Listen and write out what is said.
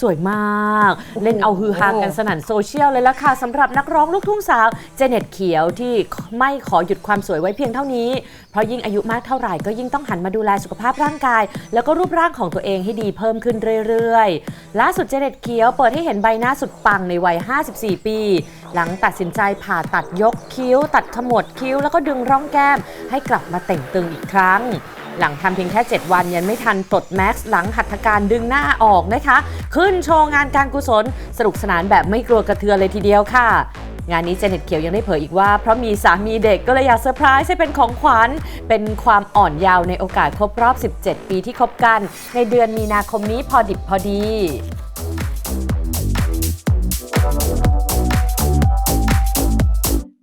สวยมาก เล่นเอาฮือฮากันสนั่นโซเชียลเลยละค่ะสำหรับนักร้องลูกทุ่งสาว เจเน็ตเขียวที่ไม่ขอหยุดความสวยไว้เพียงเท่านี้ เพราะยิ่งอายุมากเท่าไหร่ก็ยิ่งต้องหันมาดูแลสุขภาพร่างกาย แล้วก็รูปร่างของตัวเองให้ดีเพิ่มขึ้นเรื่อยๆ ล่าสุดเจเน็ตเขียวเปิดให้เห็นใบหน้าสุดปังในวัย 54 ปี หลังตัดสินใจผ่าตัดยกคิ้ว ตัดขมวดคิ้ว แล้วก็ดึงร่องแก้ม ให้กลับมาเต่งตึงอีกครั้ง หลังทำเพียงแค่ 7 วันยังไม่ทันปลดแม็กซ์หลังหัตถการดึงหน้าออกนะคะ ขึ้นโชว์งานการกุศลสนุกสนานแบบไม่กลัวกระเทือนเลยทีเดียวค่ะงานนี้เจเน็ตเขียวยังได้เผยอีกว่า เพราะมีสามีเด็กก็เลยอยากเซอร์ไพรส์ให้เป็นของขวัญ เป็นความอ่อนเยาว์ในโอกาสครบรอบ 17 ปีที่คบกัน ในเดือนมีนาคมนี้พอดิบพอดี